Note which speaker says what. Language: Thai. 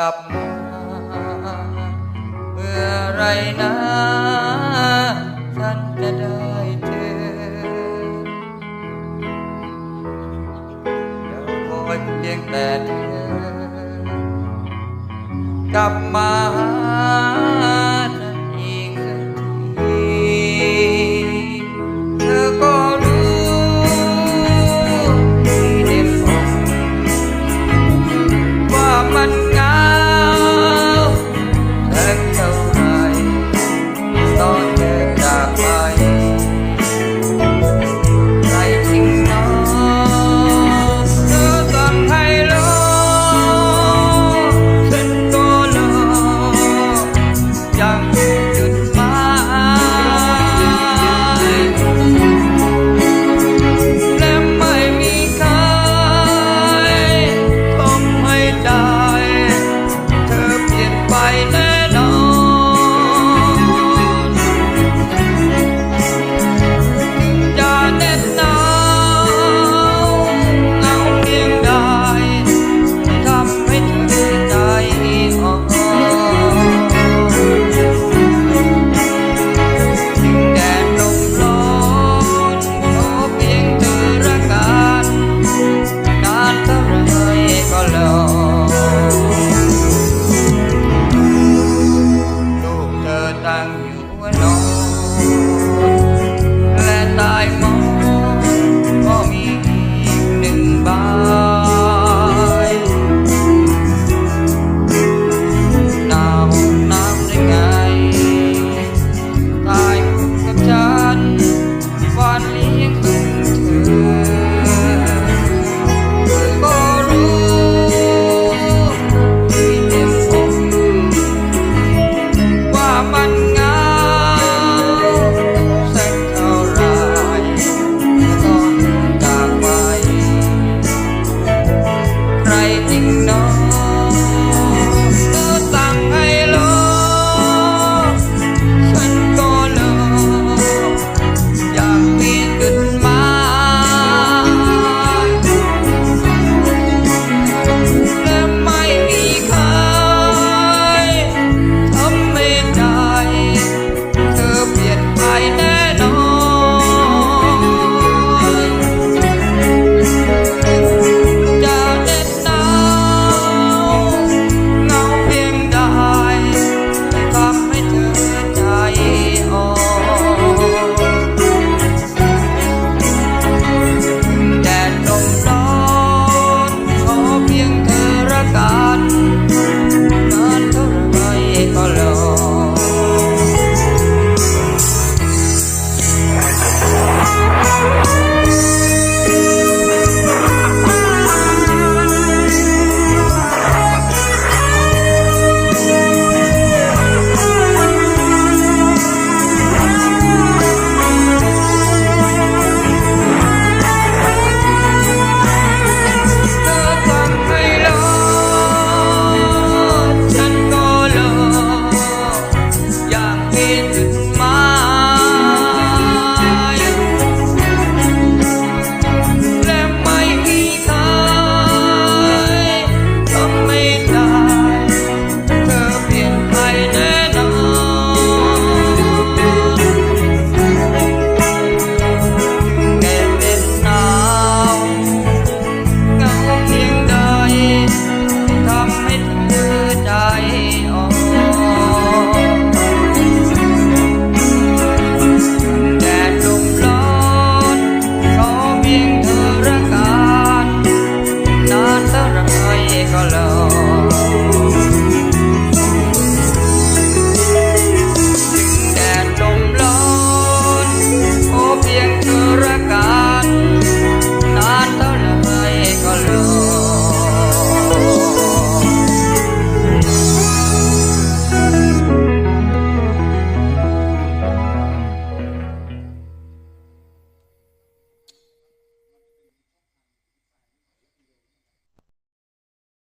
Speaker 1: ลับมาเมื่อไรนะฉันจะได้เจอแล้วคอยเพียงแต่เธอกลับมา